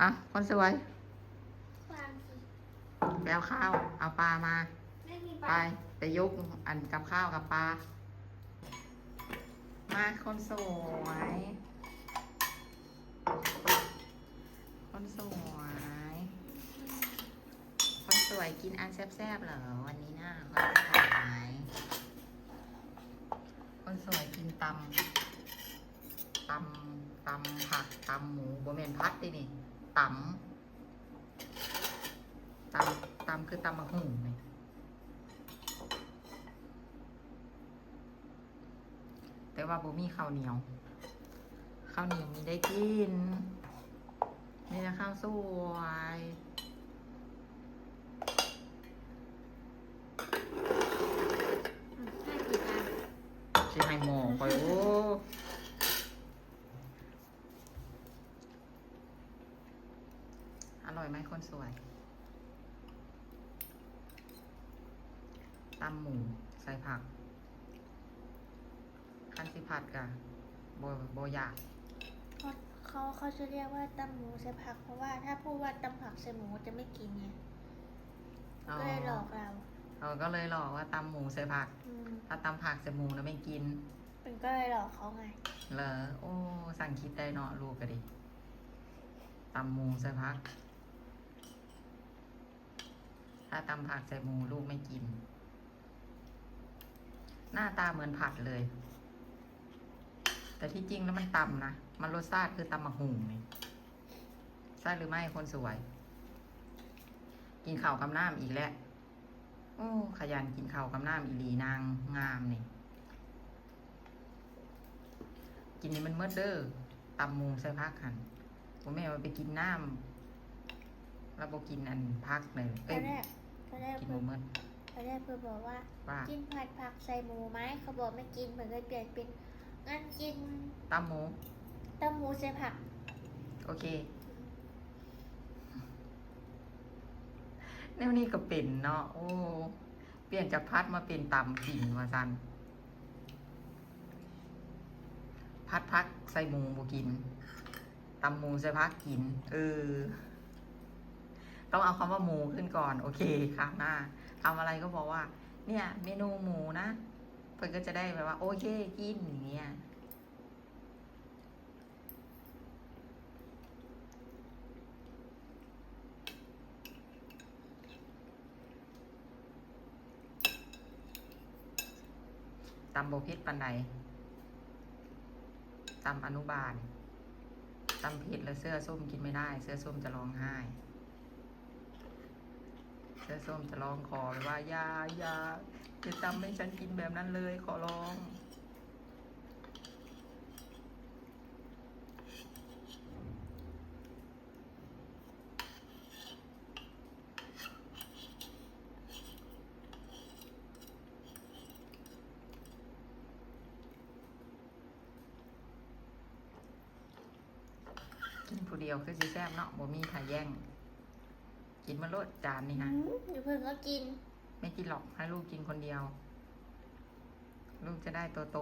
อะ คนสวยวางสิไปเอาข้าว เอาปลามาไม่มีไปไปยกอันกับข้าวกับปลา มาคนสวย คนสวย คนสวยกินอันแซ่บๆเหรอวันนี้นะคนสวยคนสวยกินตำตำตำผักตำหมูบะเมนพัดดินี่ ตำตำตำคือตำมะหุ่งนี่แต่ว่าบ่มีข้าวเหนียว ข้าวเหนียวมีได้กินนี่นะข้าวสวยให้กี่อันชิไฮโมงไปโอ้อร่อยไหม คนสวยตำหมูใส่ผัก คันสิผัดกะโบโบอยากเขาเขาเขาจะเรียกว่าตำหมูใส่ผัก เพราะว่าถ้าพูดว่าตำผักใส่หมูจะไม่กินไงอ๋อก็เลยหลอกเราเราก็เลยหลอกว่าตำหมูใส่ผักอืมถ้าตำผักใส่หมูนะไม่กินเป็นก็เลยหลอกเขาไง เหรอ โอ้ สั่งคิดได้เนาะลูกกะดิตำหมูใส่ผัก ถ้าตำผักใส่หมูลูกไม่กิน หน้าตาเหมือนผัดเลย แต่ที่จริงแล้วมันตำนะ มันรสชาติคือตำมะหุงนี่ใช่หรือไม่คนสวย กินข้าวกับน้ำอีกแล้วโอ้ขยันกินข้าวกับน้ำอีลีนางงามนี่กินนี่มันเมื่อเด้อตำหมูใส่พักหันผมแม่ไปกินน้ำแล้วบกินอันพักเลยเอ้ย นแรกตอนแรกกินหเพื่มูอนเมื่อตอนแรกเพื่อนบอกว่า ว่ากินผัดผักใส่หมูไหมเขาบอกไม่กินเหมือนเลยเปลี่ยนเป็นงั้นกินตำหมูตำหมูใส่ผักโอเค แนวนี้ก็เป็นเนาะ โอ้ เปลี่ยนจากพัดมาเป็นตำกินว่าซัน พัดพักใส่หมูบกิน ตำหมูใส่พักกิน เออ ต้องเอาคำว่าหมูขึ้นก่อน โอเคค่ะหน้าทำอะไรก็บอกว่า เนี่ย เมนูหมูนะเพื่อนก็จะได้แบบว่า โอเคกินอย่างเงี้ยตำโบเพชรปันใดตำอนุบาลตำเผ็ดแล้วเสื้อส้มกินไม่ได้ เสื้อส้มจะร้องไห้ เสื้อส้มจะร้องขอเลยว่าอย่าอย่าอย่าตำให้ฉันกินแบบนั้นเลยขอร้องกินผู้เดียวคือสิแซ่บเนาะบ่มีใครแย่ง กินมาโลดจานนี่ฮะอืมเดี๋ยวเพื่อนก็กิน ไม่กินหรอกให้ลูกกินคนเดียว ลูกจะได้โตโต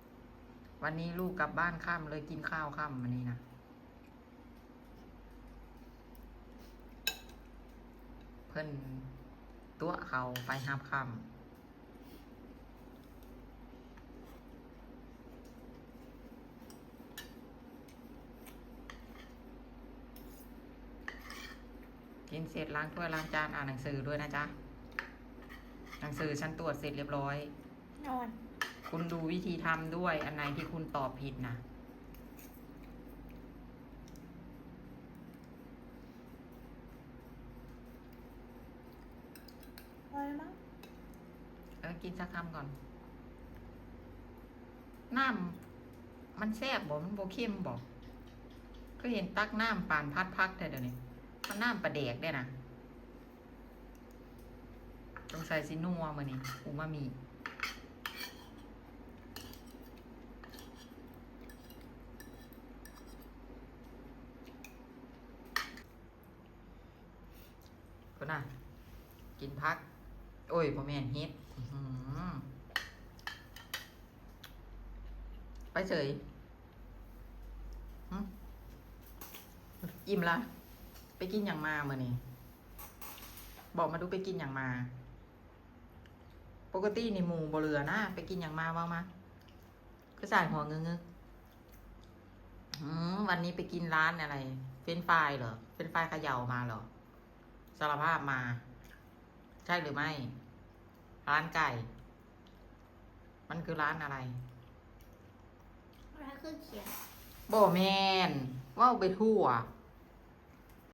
ๆวันนี้ลูกกลับบ้านค่ำเลยกินข้าวค่ำวันนี้นะเพิ่นตัวเขาไปหับค่ำ กินเสร็จล้างถ้วยล้างจานอ่านหนังสือด้วยนะจ๊ะ หนังสือฉันตรวจเสร็จเรียบร้อย นอน คุณดูวิธีทำด้วย อันไหนที่คุณตอบผิดนะพอแล้วมั้งเออกินสักคำก่อน น้ำมันแซ่บบ่มันโบเข้มบ่ก็เห็นตักน้ำปานพัดพักแต่เดี๋ยวนี้ มันน้ำประเดกได้นะต้องใส่ซินัวมานี่อูมามีก็น่ะ กินพัก โอ้ยพ่อแม่นเฮ็ดไปเฉยอิ่มละ ไปกินอย่างมาเมื่อนี้บอกมาดูไปกินอย่างมา ปกตินี่หมูบเรือนะไปกินอย่างมาบ้างมาก็ใส่หัวเงึกๆอืมวันนี้ไปกินร้านอะไร เฟรนช์ฟรายเหรอ เฟรนช์ฟรายเขย่ามาเหรอสารภาพมา ใช่หรือไม่ ร้านไก่ มันคือร้านอะไร ร้านเครื่องเขียนบ่แมนว่าวไปทั่ว